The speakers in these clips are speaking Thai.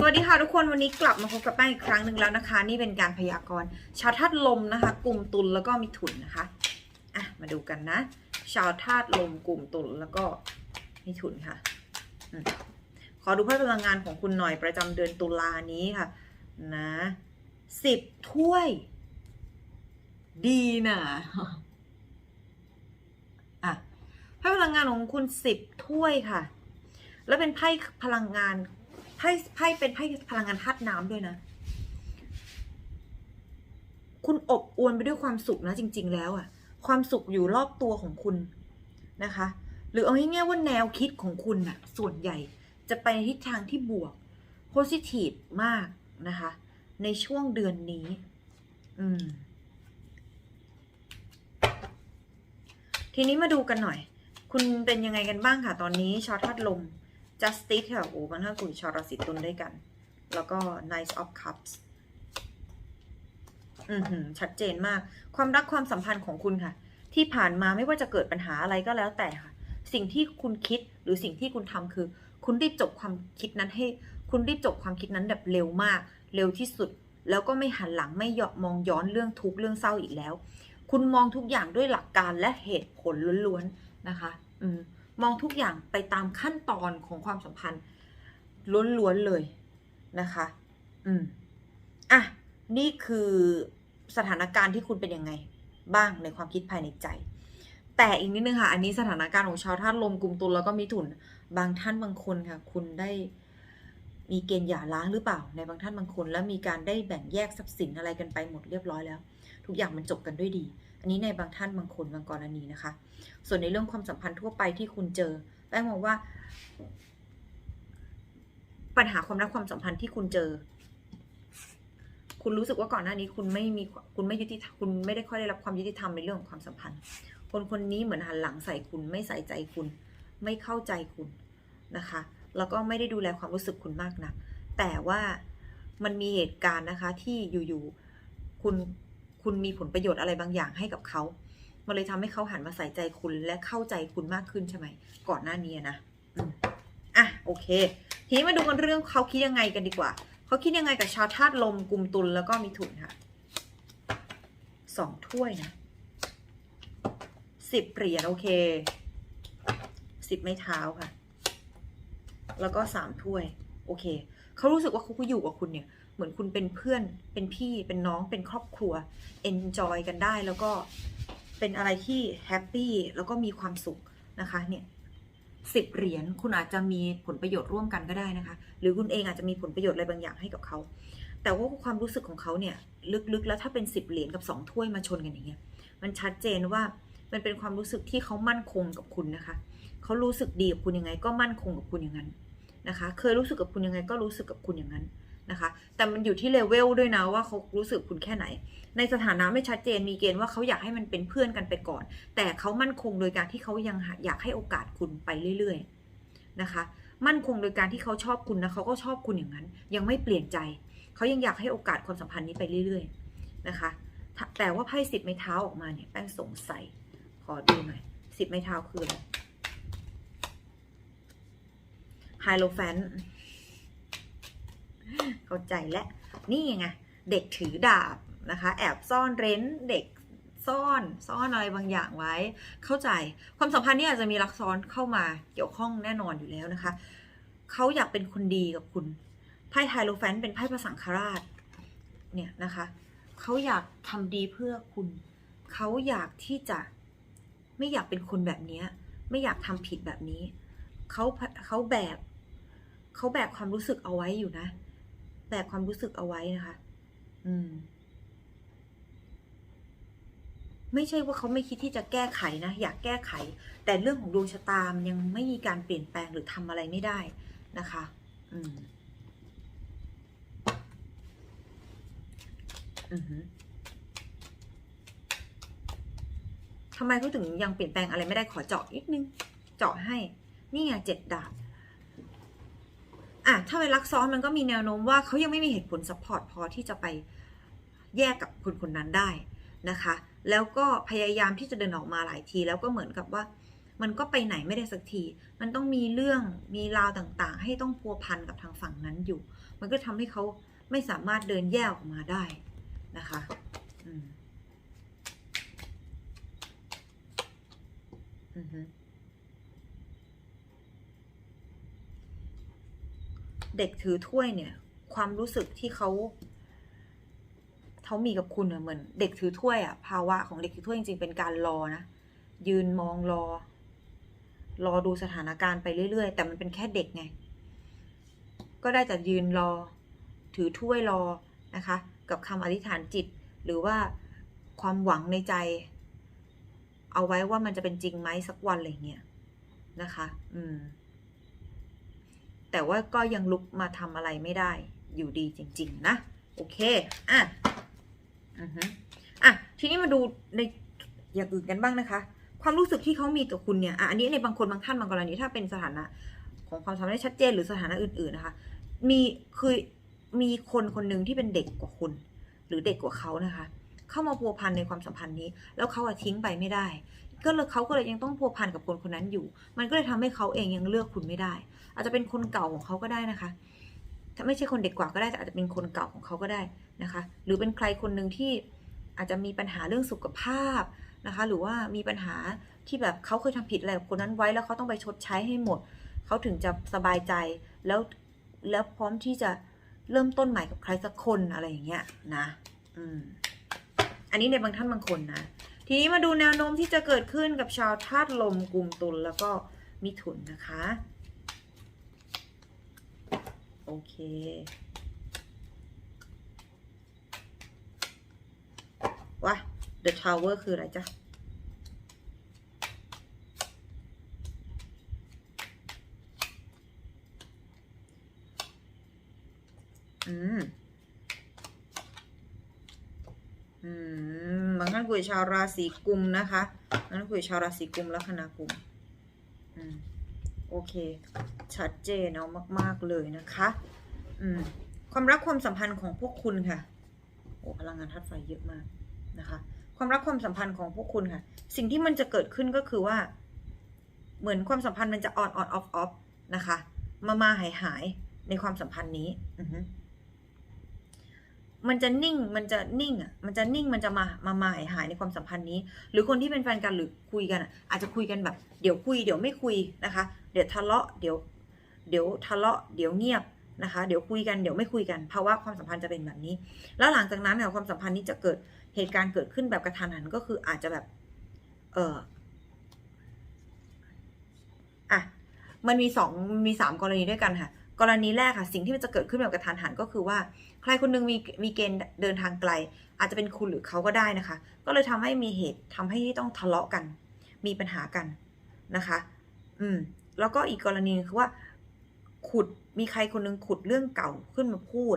สวัสดีค่ะทุกคนวันนี้กลับมาพบกับแป้งอีกครั้งหนึ่งแล้วนะคะ นี่เป็นการพยากรณ์ชาวธาตุลมนะคะ กลุ่มตุลแล้วก็มิถุนนะคะอะมาดูกันนะ ชาวธาตุลมกลุ่มตุลแล้วก็มิถุนค่ะอขอดูพลังงานของคุณหน่อยประจำเดือนตุลานี้ค่ะ นะสิบถ้วย ดีนะอะไพ่พลังงานของคุณสิบถ้วยค่ะ แล้วเป็นไพ่พลังงาน ไพ่ไพ่เป็นไพ่พลังงานธาตุน้ำด้วยนะ คุณอบอวลไปด้วยความสุขนะจริง ๆ แล้วอะความสุขอยู่รอบตัวของคุณนะคะ หรือเอาง่ายๆว่าแนวคิดของคุณน่ะส่วนใหญ่จะไปในทิศทางที่บวก positive มากนะคะ ในช่วงเดือนนี้ อืมทีนี้มาดูกันหน่อย คุณเป็นยังไงกันบ้างค่ะ ตอนนี้ชาวธาตุลม justice ค่ะโอ้มันถ้าคุยชาราศีตุลด้วยกัน แล้วก็ nice of cups อือหือชัดเจนมาก ความรักความสัมพันธ์ของคุณค่ะ ที่ผ่านมาไม่ว่าจะเกิดปัญหาอะไรก็แล้วแต่ค่ะ สิ่งที่คุณคิดหรือสิ่งที่คุณทำคือ คุณรีบจบความคิดนั้นให้ คุณรีบจบความคิดนั้นแบบเร็วมาก เร็วที่สุด แล้วก็ไม่หันหลังไม่ยอมมองย้อนเรื่องทุกข์เรื่องเศร้าอีกแล้ว คุณมองทุกอย่างด้วยหลักการและเหตุผลล้วนๆนะคะ อืม มองทุกอย่างไปตามขั้นตอนของความสัมพันธ์ล้วนๆเลยนะคะ อืม อะ นี่คือสถานการณ์ที่คุณเป็นยังไง บ้างในความคิดภายในใจ แต่อีกนิดนึงค่ะ อันนี้สถานการณ์ของชาวธาตุลมกลุ่มตุลแล้วก็มิถุน บางท่านบางคนค่ะ คุณได้มีเกณฑ์หย่าร้างหรือเปล่า ในบางท่านบางคน แล้วมีการได้แบ่งแยกทรัพย์สินอะไรกันไปหมดเรียบร้อยแล้ว ทุกอย่างมันจบกันด้วยดี อันนี้ในบางท่านบางคนบางกรณีนะคะ ส่วนในเรื่องความสัมพันธ์ทั่วไปที่คุณเจอแป้งมองว่า ปัญหาความรักความสัมพันธ์ที่คุณเจอ คุณรู้สึกว่าก่อนหน้านี้คุณไม่มีคุณไม่ยุติคุณไม่ได้ค่อยได้รับความยุติธรรมในเรื่องของความสัมพันธ์ คนคนนี้เหมือนหันหลังใส่คุณไม่ใส่ใจคุณ ไม่เข้าใจคุณนะคะ แล้วก็ไม่ได้ดูแลความรู้สึกคุณมากนะแต่ว่ามันมีเหตุการณ์นะคะที่อยู่ๆคุณ คุณมีผลประโยชน์อะไรบางอย่างให้กับเขามันเลยทำให้เขาหันมาใส่ใจคุณและเข้าใจคุณมากขึ้นใช่ไหมก่อนหน้านี้นะอะโอเค ทีนี้มาดูกันเรื่องเขาคิดยังไงกันดีกว่า เขาคิดยังไงกับชาวธาตุลมกลุ่มตุลแล้วก็มีถุนค่ะสองถ้วยนะสิบเหรียญโอเคสิบไม้เท้าค่ะ แล้วก็สามถ้วย โอเค เขารู้สึกว่าเขาอยู่กับคุณเนี่ย เหมือนคุณเป็นเพื่อน เป็นพี่ เป็นน้อง เป็นครอบครัว enjoy กันได้แล้วก็เป็นอะไรที่แฮปปี้แล้วก็มีความสุขนะคะเนี่ยสิบเหรียญคุณอาจจะมีผลประโยชน์ร่วมกันก็ได้นะคะ หรือคุณเองอาจจะมีผลประโยชน์อะไรบางอย่างให้กับเขา แต่ว่าความรู้สึกของเขาเนี่ยลึกๆ แล้วถ้าเป็นสิบเหรียญกับสองถ้วยมาชนกันอย่างเงี้ยมันชัดเจนว่ามันเป็นความรู้สึกที่เขามั่นคงกับคุณนะคะ เขารู้สึกดีกับคุณยังไง ก็มั่นคงกับคุณอย่างนั้นนะคะ เคยรู้สึกกับคุณยังไงก็รู้สึกกับคุณอย่างนั้น นะคะ แต่มันอยู่ที่เลเวลด้วยนะว่าเขารู้สึกคุณแค่ไหน ในสถานะไม่ชัดเจนมีเกณฑ์ว่าเขาอยากให้มันเป็นเพื่อนกันไปก่อน แต่เขามั่นคงโดยการที่เขายังอยากให้โอกาสคุณไปเรื่อยๆนะคะ มั่นคงโดยการที่เขาชอบคุณนะเขาก็ชอบคุณอย่างนั้น ยังไม่เปลี่ยนใจ เขายังอยากให้โอกาสความสัมพันธ์นี้ไปเรื่อย ๆนะคะ แต่ว่าไพ่สิบไม้เท้าออกมาเนี่ยแป้งสงสัยขอดูหน่อยสิบไม้เท้าคืออะไรไฮโลแฟน เข้าใจและนี่ไงเด็กถือดาบนะคะ แอบซ่อนเร้นเด็กซ่อนซ่อนอะไรบางอย่างไว้ เข้าใจความสัมพันธ์นี่อาจจะมีรักซ้อนเข้ามาเกี่ยวข้องแน่นอนอยู่แล้วนะคะเขาอยากเป็นคนดีกับคุณไพ่ไฮโลแฟนเป็นไพ่พระสังฆราชเนี่ยนะคะเขาอยากทำดีเพื่อคุณ เขาอยากที่จะไม่อยากเป็นคนแบบนี้ ไม่อยากทำผิดแบบนี้เขาเขาแบกเขาแบกความรู้สึกเอาไว้อยู่นะ แบกความรู้สึกเอาไว้นะคะ อืม ไม่ใช่ว่าเขาไม่คิดที่จะแก้ไขนะอยากแก้ไข แต่เรื่องของดวงชะตามันยังไม่มีการเปลี่ยนแปลงหรือทำอะไรไม่ได้นะคะ อืม อือหือทำไมเขาถึงยังเปลี่ยนแปลงอะไรไม่ได้ขอเจาะนิดนึง เจาะให้ นี่ไงเจ็ดดาบ อะถ้าเป็นรักซ้อนมันก็มีแนวโน้มว่าเขายังไม่มีเหตุผลซัพพอร์ตพอที่จะไปแยกกับคนคนนั้นได้นะคะ แล้วก็พยายามที่จะเดินออกมาหลายที แล้วก็เหมือนกับว่า มันก็ไปไหนไม่ได้สักที มันต้องมีเรื่องมีราวต่างๆ ให้ต้องพัวพันกับทางฝั่งนั้นอยู่ มันก็ทำให้เขาไม่สามารถเดินแยกออกมาได้นะคะอืมอือฮึ เด็กถือถ้วยเนี่ย ความรู้สึกที่เขาเขามีกับคุณเหมือน เด็กถือถ้วยอะภาวะของเด็กถือถ้วยจริงๆเป็นการรอนะยืนมองรอ รอดูสถานการณ์ไปเรื่อยๆ แต่มันเป็นแค่เด็กไง ก็ได้แต่ยืนรอ ถือถ้วยรอนะคะ กับคำอธิษฐานจิต หรือว่าความหวังในใจ เอาไว้ว่ามันจะเป็นจริงไหมสักวันอะไรเงี้ยนะคะ อืม แต่ว่าก็ยังลุกมาทำอะไรไม่ได้อยู่ดีจริง ๆ นะ โอเค อะอือฮึอะ ทีนี้มาดูในอย่างอื่นกันบ้างนะคะ ความรู้สึกที่เขามีกับคุณเนี่ยอะอันนี้ในบางคนบางท่านบางกรณีถ้าเป็นสถานะ ของความสัมพันธ์ที่ชัดเจนหรือสถานะอื่น ๆ นะคะ มีคือมีคนคนหนึ่งที่เป็นเด็กกว่าคุณ หรือเด็กกว่าเขานะคะ เข้ามาพัวพันในความสัมพันธ์นี้ แล้วเขาอะทิ้งไปไม่ได้ ก็เลยเขาก็เลยยังต้องพัวพันกับคนคนนั้นอยู่ มันก็เลยทำให้เขาเองยังเลือกคุณไม่ได้ อาจจะเป็นคนเก่าของเขาก็ได้นะคะ ถ้าไม่ใช่คนเด็กกว่าก็ได้แต่อาจจะเป็นคนเก่าของเขาก็ได้นะคะ หรือเป็นใครคนหนึ่งที่อาจจะมีปัญหาเรื่องสุขภาพนะคะ หรือว่ามีปัญหาที่แบบเขาเคยทำผิดอะไรกับคนนั้นไว้แล้วเขาต้องไปชดใช้ให้หมด เขาถึงจะสบายใจแล้วแล้วพร้อมที่จะเริ่มต้นใหม่กับใครสักคนอะไรอย่างเงี้ยนะ อืม อันนี้ในบางท่านบางคนนะ ทีนี้มาดูแนวโน้มที่จะเกิดขึ้นกับชาวธาตุลมกลุ่มตุลแล้วก็มิถุนนะคะ โอเควะ The Tower คืออะไรจ๊ะอืม อืม บางท่นคุยชาวราศีกุมนะคะบางท่นคุยชาวราศีกุมลัคนากุมอืมโอเค ชัดเจนเนามาก ๆ เลยนะคะอืมความรักความสัมพันธ์ของพวกคุณค่ะโอ้พลังงานธาตุไฟเยอะมากนะคะ ความรักความสัมพันธ์ของพวกคุณค่ะ สิ่งที่มันจะเกิดขึ้นก็คือว่า เหมือนความสัมพันธ์มันจะออนออนออฟออฟนะคะ มามาหายหายในความสัมพันธ์นี้ อือ มันจะนิ่งมันจะนิ่งอะมันจะนิ่งมันจะมามามาหายหายในความสัมพันธ์นี้ หรือคนที่เป็นแฟนกันหรือคุยกันอะอาจจะคุยกันแบบ เดี๋ยวคุยเดี๋ยวไม่คุยนะคะ เดี๋ยวทะเลาะเดี๋ยวเดี๋ยวทะเลาะเดี๋ยวเงียบนะคะ เดี๋ยวคุยกันเดี๋ยวไม่คุยกันภาวะความสัมพันธ์จะเป็นแบบนี้ แล้วหลังจากนั้นเนี่ยความสัมพันธ์นี้จะเกิดเหตุการณ์เกิดขึ้นแบบกระทันหันก็คืออาจจะแบบเอออะมันมีสองมีสามกรณีด้วยกันค่ะ กรณีแรกค่ะ สิ่งที่มันจะเกิดขึ้นแบบกระทันหันก็คือว่า ใครคนหนึงมีมีเกณฑ์เดินทางไกล อาจจะเป็นคุณหรือเขาก็ได้นะคะ ก็เลยทำให้มีเหตุทำให้ต้องทะเลาะกัน มีปัญหากันนะคะ อืม แล้วก็อีกกรณีคือว่า ขุดมีใครคนหนึงขุดเรื่องเก่าขึ้นมาพูด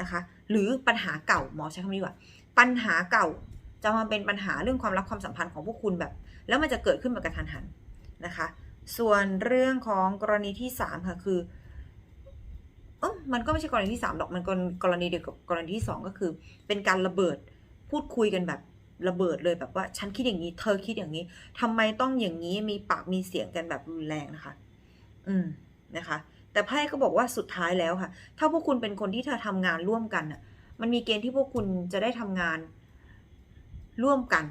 นะคะ หรือปัญหาเก่าหมอใช้คำนี้ว่า ปัญหาเก่าจะมาเป็นปัญหาเรื่องความรักความสัมพันธ์ของพวกคุณแบบ แล้วมันจะเกิดขึ้นแบบกระทันหันนะคะ ส่วนเรื่องของกรณีที่สามค่ะคือ มันก็ไม่ใช่กรณีที่สามหรอกมันกรณีเดียวกับกรณีที่สองก็คือ เป็นการระเบิดพูดคุยกันแบบระเบิดเลยแบบว่าฉันคิดอย่างนี้ เธอคิดอย่างนี้ทำไมต้องอย่างนี้มีปากมีเสียงกันแบบรุนแรงนะคะ อืมนะคะ แต่ไพ่ก็บอกว่าสุดท้ายแล้วค่ะ ถ้าพวกคุณเป็นคนที่เธอทำงานร่วมกันน่ะ มันมีเกณฑ์ที่พวกคุณจะได้ทำงานร่วมกัน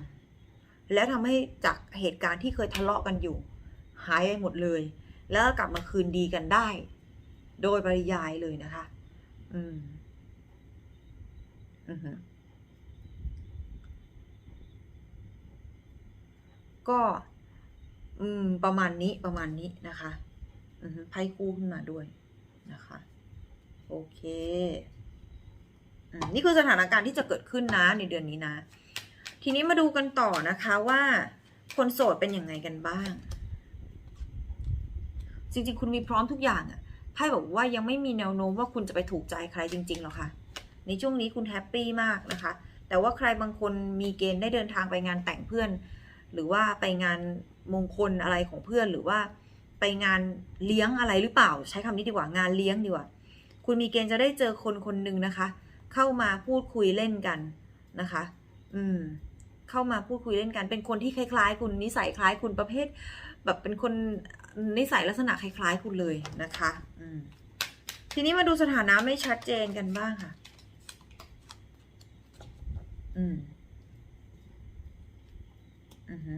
แล้วทำให้จากเหตุการณ์ที่เคยทะเลาะกันอยู่ หายไปหมดเลย แล้วกลับมาคืนดีกันได้ โดยปริยายเลยนะคะ อืม อือฮึก็ อืม ประมาณนี้ประมาณนี้นะคะ อือฮึไพ่คู่ขึ้นมาด้วยนะคะ โอเคอืมนี่คือสถานการณ์ที่จะเกิดขึ้นนะในเดือนนี้นะ ทีนี้มาดูกันต่อนะคะว่า คนโสดเป็นยังไงกันบ้าง จริงๆ คุณมีพร้อมทุกอย่างอะ ไพ่บอกว่ายังไม่มีแนวโน้มว่าคุณจะไปถูกใจใครจริงๆหรอกค่ะ ในช่วงนี้คุณแฮปปี้มากนะคะ แต่ว่าใครบางคนมีเกณฑ์ได้เดินทางไปงานแต่งเพื่อน หรือว่าไปงานมงคลอะไรของเพื่อนหรือว่าไปงานเลี้ยงอะไรหรือเปล่า ใช้คำนี้ดีกว่างานเลี้ยงดีกว่า คุณมีเกณฑ์จะได้เจอคนคนหนึ่งนะคะ เข้ามาพูดคุยเล่นกันนะคะ อืม เข้ามาพูดคุยเล่นกัน เป็นคนที่คล้ายๆ คุณนิสัยคล้ายคุณประเภท แบบเป็นคน นิสัยลักษณะคล้าย ๆ คุณเลยนะคะทีนี้มาดูสถานะไม่ชัดเจนกันบ้างค่ะ อืม อือฮึ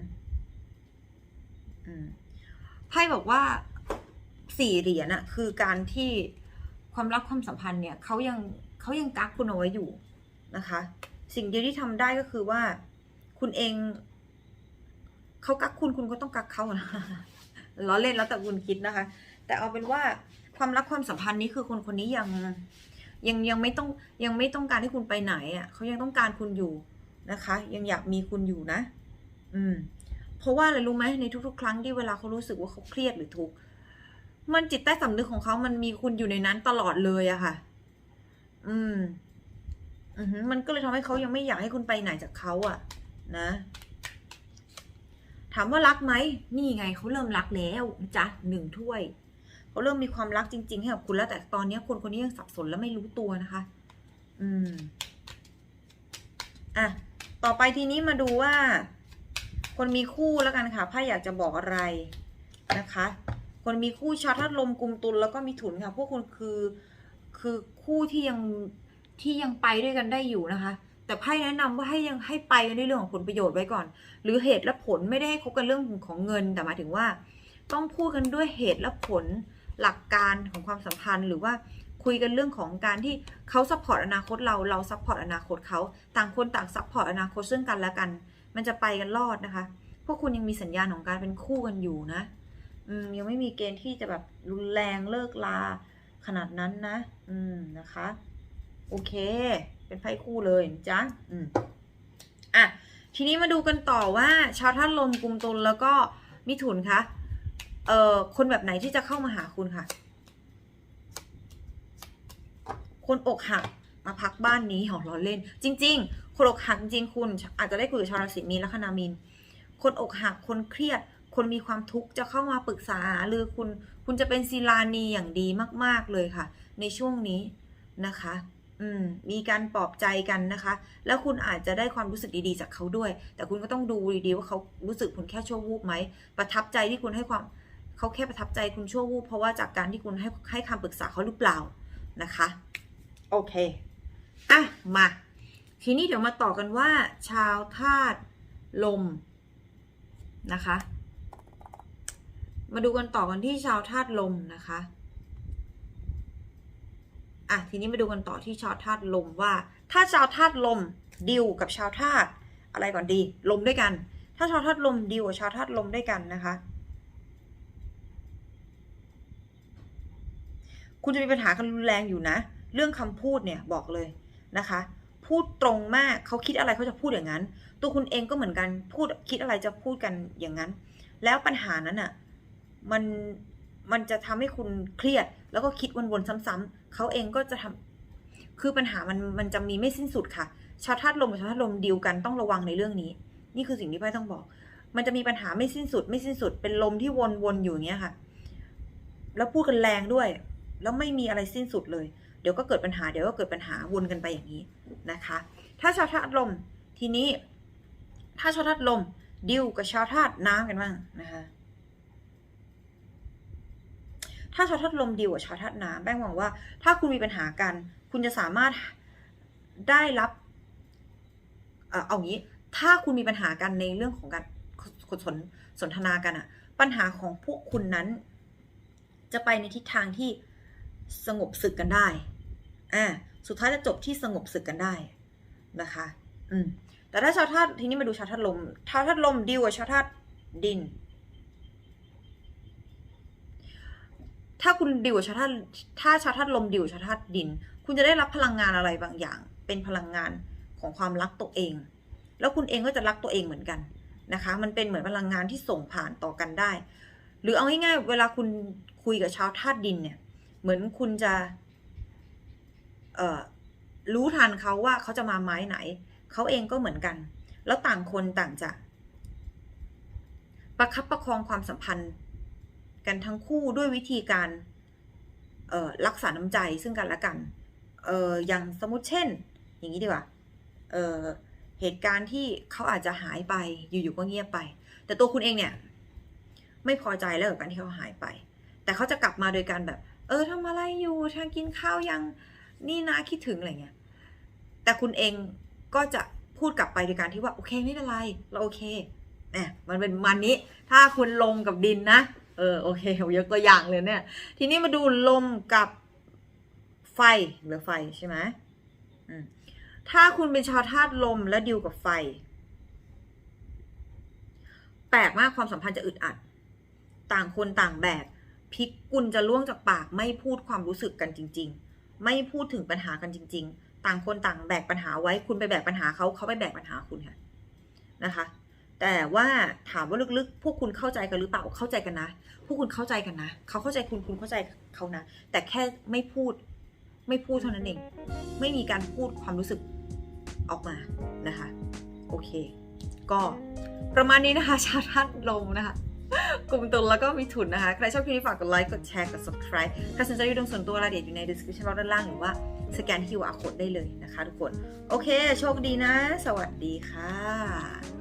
อืมไพ่บอกว่าสี่เหรียญอะคือการที่ความรักความสัมพันธ์เนี่ยเขายังเขายังกักคุณเอาไว้อยู่นะคะ สิ่งเดียวที่ทำได้ก็คือว่า คุณเองเขากักคุณคุณก็ต้องกักเขานะ ล้อเล่นแล้วแต่คุณคิดนะคะ แต่เอาเป็นว่าความรักความสัมพันธ์นี้คือคนคนนี้ยังยังยังไม่ต้องยังไม่ต้องการให้คุณไปไหนอะ่ะเขายังต้องการคุณอยู่นะคะ ยังอยากมีคุณอยู่นะ อืม เพราะว่าอะไรรู้ไหมในทุกๆ ครั้งที่เวลาเขารู้สึกว่าเขาเครียดหรือทุกข์มันจิตใต้สำนึกของเขามันมีคุณอยู่ในนั้นตลอดเลยอะค่ะ อืม อือหือมันก็เลยทำให้เขายังไม่อยากให้คุณไปไหนจากเขาอะนะ ถามว่ารักไหมนี่ไงเขาเริ่มรักแล้วจ๊ะหนึ่งถ้วยเขาเริ่มมีความรักจริงๆให้กับคุณแล้วแต่ตอนนี้คนคนนี้ยังสับสนและไม่รู้ตัวนะคะ อืมอะต่อไปทีนี้มาดูว่า คนมีคู่แล้วกันค่ะไพ่อยากจะบอกอะไรนะคะ คนมีคู่ชาวธาตุลมกุมตุลแล้วก็มีถุนค่ะ พวกคุณคือคือคู่ที่ยังที่ยังไปด้วยกันได้อยู่นะคะ แต่ไพ่แนะนำว่าให้ยังให้ไปกันเรื่องของผลประโยชน์ไว้ก่อน หรือเหตุและผลไม่ได้ให้คบกันเรื่องของเงิน แต่หมายถึงว่า ต้องพูดกันด้วยเหตุและผลหลักการของความสัมพันธ์ หรือว่าคุยกันเรื่องของการที่เขาซัพพอร์ตอนาคตเราเราซัพพอร์ตอนาคตเขาต่างคนต่างซัพพอร์ตอนาคตซึ่งกันและกัน มันจะไปกันรอดนะคะ พวกคุณยังมีสัญญาณของการเป็นคู่กันอยู่นะยังไม่มีเกณฑ์ที่จะแบบรุนแรงเลิกลาขนาดนั้นนะ อืมนะคะ โอเค เป็นไพ่คู่เลยจ๊ะอืมอะ ทีนี้มาดูกันต่อว่า ชาวท่านลมกุมตุลแล้วก็มิถุนคะเอ่อคนแบบไหนที่จะเข้ามาหาคุณค่ะ คนอกหักมาพักบ้านนี้หอล้อเล่น จริง ๆ คนอกหักจริงคุณ อาจจะได้คุยกับชาวราศีมีนและคนามิน คนอกหักคนเครียด คนมีความทุกข์จะเข้ามาปรึกษาหรือคุณคุณจะเป็นศิลานีอย่างดีมาก ๆเลยค่ะ ในช่วงนี้นะคะ อืมมีการปลอบใจกันนะคะ แล้วคุณอาจจะได้ความรู้สึกดีๆจากเขาด้วย แต่คุณก็ต้องดูดีๆว่าเขารู้สึกคุณแค่ชั่ววูบไหมประทับใจที่คุณให้ความเขาแค่ประทับใจคุณชั่ววูบเพราะว่าจากการที่คุณให้ให้คำปรึกษาเขาหรือเปล่านะคะ โอเคอะมาทีนี้เดี๋ยวมาต่อกันว่า ชาวธาตุลมนะคะ มาดูกันต่อกันที่ชาวธาตุลมนะคะ อะทีนี้มาดูกันต่อที่ชาวธาตุลมว่า ถ้าชาวธาตุลมดิวกับชาวธาตุอะไรก่อนดี ลมด้วยกัน ถ้าชาวธาตุลมดิวกับชาวธาตุลมด้วยกันนะคะ คุณจะมีปัญหากันรุนแรงอยู่นะ เรื่องคำพูดเนี่ยบอกเลยนะคะ พูดตรงมากเขาคิดอะไรเขาจะพูดอย่างนั้น ตัวคุณเองก็เหมือนกันพูดคิดอะไรจะพูดกันอย่างนั้น แล้วปัญหานั้นอะมันมันจะทำให้คุณเครียดแล้วก็คิดวนๆซ้ำๆ เขาเองก็จะทำคือปัญหามันมันจะมีไม่สิ้นสุดค่ะ ชาวธาตุลมกับชาวธาตุลมดีลกันต้องระวังในเรื่องนี้ นี่คือสิ่งที่ไพ่ต้องบอก มันจะมีปัญหาไม่สิ้นสุด ไม่สิ้นสุด เป็นลมที่วนๆอยู่อย่างเงี้ยค่ะ แล้วพูดกันแรงด้วย แล้วไม่มีอะไรสิ้นสุดเลย เดี๋ยวก็เกิดปัญหา เดี๋ยวก็เกิดปัญหาวนกันไปอย่างนี้นะคะ ถ้าชาวธาตุลมทีนี้ ถ้าชาวธาตุลมดิวกับชาวธาตุน้ำกันบ้างนะคะ ถ้าชาวธาตุลมดิวกับชาวธาตุน้ำแป้งหวังว่า ถ้าคุณมีปัญหากัน คุณจะสามารถได้รับเออเอางี้ ถ้าคุณมีปัญหากันในเรื่องของการสนสนทนากันอะปัญหาของพวกคุณนั้น จะไปในทิศทางที่สงบศึกกันได้ อ่า สุดท้ายจะจบที่สงบศึกกันได้นะคะ อืม แต่ถ้าชาวธาตุทีนี้มาดูชาวธาตุลม ชาวธาตุลมดิวกับชาวธาตุดิน ถ้าคุณดิวชาวธาตุถ้าชาวธาตุลมดิวชาวธาตุดิน คุณจะได้รับพลังงานอะไรบางอย่าง เป็นพลังงานของความรักตัวเอง แล้วคุณเองก็จะรักตัวเองเหมือนกันนะคะ มันเป็นเหมือนพลังงานที่ส่งผ่านต่อกันได้ หรือเอาง่ายๆเวลาคุณคุยกับชาวธาตุดินเนี่ย เหมือนคุณจะรู้ทันเขาว่าเขาจะมาไม้ไหน เขาเองก็เหมือนกัน แล้วต่างคนต่างจะประคับประคองความสัมพันธ์ กันทั้งคู่ด้วยวิธีการรักษาน้ำใจซึ่งกันและกันเอออย่างสมมติเช่น อย่างนี้ดีกว่าเออเหตุการณ์ที่เขาอาจจะหายไปอยู่ๆก็เงียบไป แต่ตัวคุณเองเนี่ย ไม่พอใจแล้วกับการที่เขาหายไป แต่เขาจะกลับมาโดยการแบบ เออทำอะไรอยู่ทางกินข้าวยังนี่นะคิดถึงอะไรเงี้ยแต่คุณเองก็จะพูดกลับไปโดยการที่ว่าโอเคไม่เป็นไรเราโอเคเนี่ยมันเป็นมันนี้ถ้าคุณลมกับดินนะ เออโอเคผมยกตัวอย่างเลยเนี่ย ทีนี้มาดูลมกับไฟหลือไฟใช่ไหมอืมถ้าคุณเป็นชาวธาตุลมและดิวกับไฟ แปลกมากความสัมพันธ์จะอึดอัด ต่างคนต่างแบกพิกกุลจะล่วงจากปากไม่พูดความรู้สึกกันจริง ๆ ไม่พูดถึงปัญหากันจริง ๆ ต่างคนต่างแบกปัญหาไว้ คุณไปแบกปัญหาเขาเขาไปแบกปัญหาคุณค่ะนะคะ แต่ว่าถามว่าลึกๆ พวกคุณเข้าใจกันหรือเปล่า เข้าใจกันนะ พวกคุณเข้าใจกันนะ เขาเข้าใจคุณ คุณเข้าใจเขานะ แต่แค่ไม่พูด ไม่พูดเท่านั้นเอง ไม่มีการพูดความรู้สึกออกมานะคะ โอเค ก็ประมาณนี้นะคะ ชาวธาตุลมนะคะ กลุ่มตุลแล้วก็มีถุนนะคะ ใครชอบคลิปนี้ฝากกดไลค์ กดแชร์ กด subscribe ใครสนใจดูดงส่วนตัวรายละเอียดอยู่ใน description box ด้านล่างหรือว่าสแกน QR code ได้เลยนะคะ ทุกคน โอเค โชคดีนะ สวัสดีค่ะ